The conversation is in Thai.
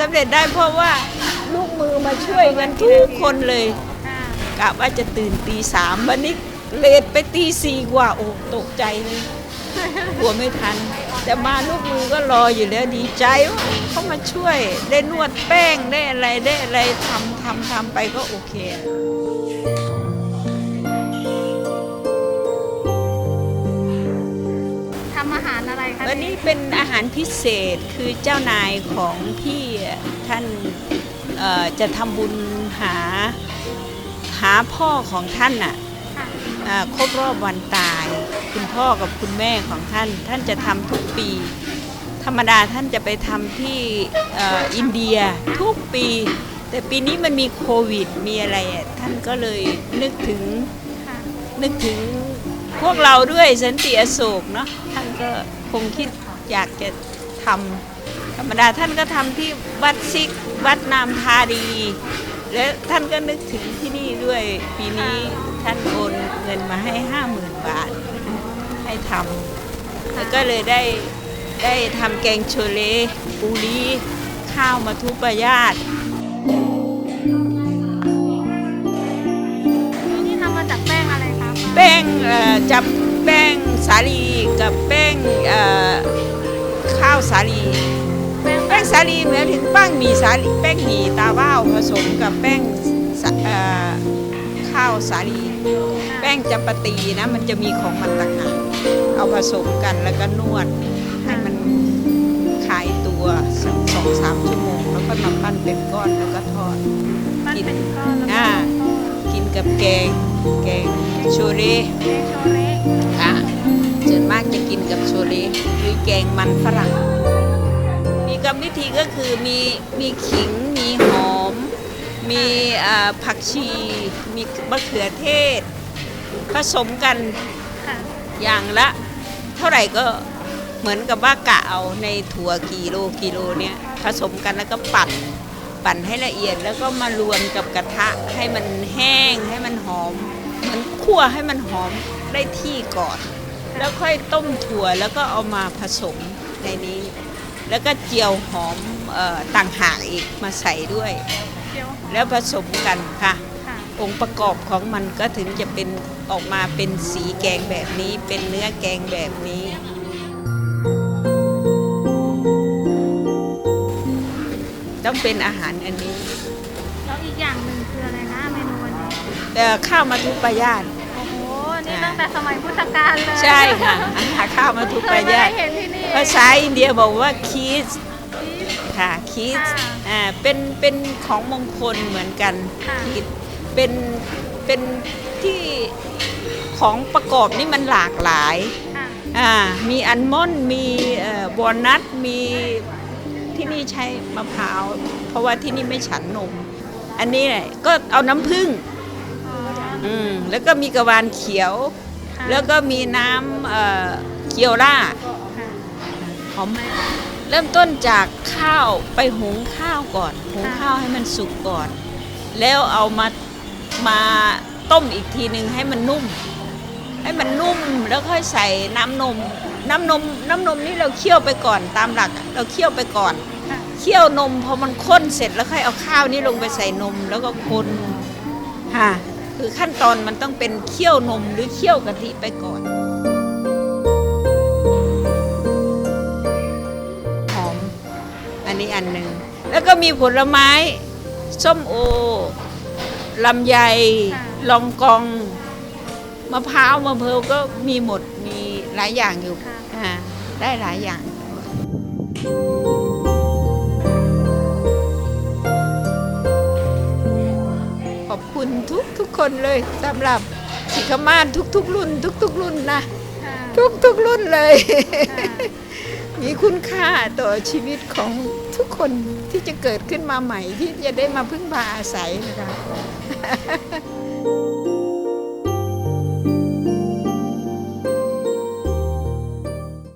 สำเร็จได้เพราะว่าลูกมือมาช่วยกันทุกคนเลยกะว่าจะตื่นตีสามวันนี้เลทไปตีสี่กว่า โอ้ตกใจเลยกลัวไม่ทัน แต่มาลูกมือก็รออยู่แล้วดีใจว่าเขามาช่วยได้นวดแป้งได้อะไรได้อะไรทำทำทำไปก็โอเค อาหารอะไรคะวันนี้เป็นอาหารพิเศษคือเจ้านายของพี่ท่านเอ่อจะทำบุญหาหาพ่อของท่านน่ะค่ะอ่าครบรอบวันตาย คุณพ่อกับคุณแม่ของท่าน ท่านจะทำทุกปี ธรรมดาท่านจะไปทำที่เอ่ออินเดียทุกปี แต่ปีนี้มันมีโควิดมีอะไรอะท่านก็เลยนึกถึงค่ะนึกถึงพวกเราด้วยสันติอโศกเนาะท่านก็ คงคิดอยากจะทำธรรมดาท่านก็ทำที่วัดซิกวัดนามทารีและท่านก็นึกถึงที่นี่ด้วยปีนี้ท่านโอนเงินมาให้ห้าหมื่นบาท ให้ทำแล้วก็เลยได้ได้ทำแกงโชเลปูรีข้าวมาทุปายาตนี่ทำมาจากแป้งอะไรคะแป้งเอ่อจับแป้งสาลี วสาลีแป้งแป้งสาลีเหมือนถึงแป้งหมี่สาลีแป้งหมี่ตาว่าวผสมกับแป้งสาเอ่อข้าวสาลี แป้งจำปาตีนะมันจะมีของมันต่างหากเอาผสมกันแล้วก็นวดให้มันคลายตัวสักสองสามชั่วโมง แล้วก็นำปั้นเป็นก้อนแล้วก็ทอดมันเป็นก้อนแล้วก็อ่ากินกับแกงแกงโชเร โชเลหรือแกงมันฝรั่ง มีกรรมวิธีก็คือมีมีขิง มีหอม มีอ่าผักชี มีมะเขือเทศ ผสมกันค่ะอย่างละ เท่าไหร่ก็เหมือนกับว่ากะเอาในถั่วกิโลกิโลเนี่ยผสมกันแล้วก็ปั่นปั่นให้ละเอียดแล้วก็มารวมกับกระทะให้มันแห้งให้มันหอม เหมือนคั่วให้มันหอมได้ที่ก่อน แล้วค่อยต้มถั่วแล้วก็เอามาผสมในนี้ แล้วก็เจียวหอมเอ่อต่างหากอีกมาใส่ด้วยเจียวหอมแล้วผสมกันค่ะค่ะ องค์ประกอบของมันก็ถึงจะเป็นออกมาเป็นสีแกงแบบนี้ เป็นเนื้อแกงแบบนี้ต้องเป็นอาหารอันนี้ แล้วอีกอย่างหนึ่งคืออะไรนะเมนูวันนี้แต่ข้าวมาทุปายาตโอ้โหนี่อ่าตั้ง แต่สมัยพุทธกาลเลยใช่ค่ะอาหารข้าวมาทุเคปายไม่ยาได้ตเห็นที่นี่ภาษาอินเดียบอกว่าคีสค่ะคีสค่ะอ่าเป็นเป็นของมงคลเหมือนกันค่ะคีสเป็นเป็นที่ของประกอบนี่มันหลากหลายค่ะอ่ามีอัลมอนด์มีเอ่อวอลนัทมีที่นี่ใช้มะพร้าว เพราะว่าที่นี่ไม่ฉันนม อันนี้เนี่ยก็เอาน้ำผึ้งอ๋ออืมแล้วก็มีกระวานเขียว ค่ะแล้วก็มีน้ำเอ่อเกียวล่าค่ะหอมไหมเริ่มต้นจากข้าวไปหุงข้าวก่อนหุงข้าวให้มันสุกก่อน แล้วเอามามาต้มอีกทีหนึ่งให้มันนุ่ม ให้มันนุ่มแล้วค่อยใส่น้ำนม น้ำนมน้ำนมนี่เราเคี่ยวไปก่อนตามหลักอะเราเคี่ยวไปก่อน ค่ะ เคี่ยวนมพอมันข้นเสร็จแล้วค่อยเอาข้าวนี่ลงไปใส่นมแล้วก็คนค่ะ คือขั้นตอนมันต้องเป็นเคี่ยวนมหรือเคี่ยวกะทิไปก่อน หอม อันนี้อันหนึ่ง แล้วก็มีผลไม้ ส้มโอ ลำไยค่ะลองกอง มะพร้าว มะเพร้าวก็มีหมด มีหลายอย่างอยู่ค่ะอ่าได้หลายอย่างข คนเลยสำหรับสิขมานทุกๆ รุ่น ทุก ๆ รุ่นนะค่ะทุกทุกๆรุ่นเลยค่ะมีคุณค่าต่อชีวิตของทุกคนที่จะเกิดขึ้นมาใหม่ที่จะได้มาพึ่งพาอาศัยนะคะ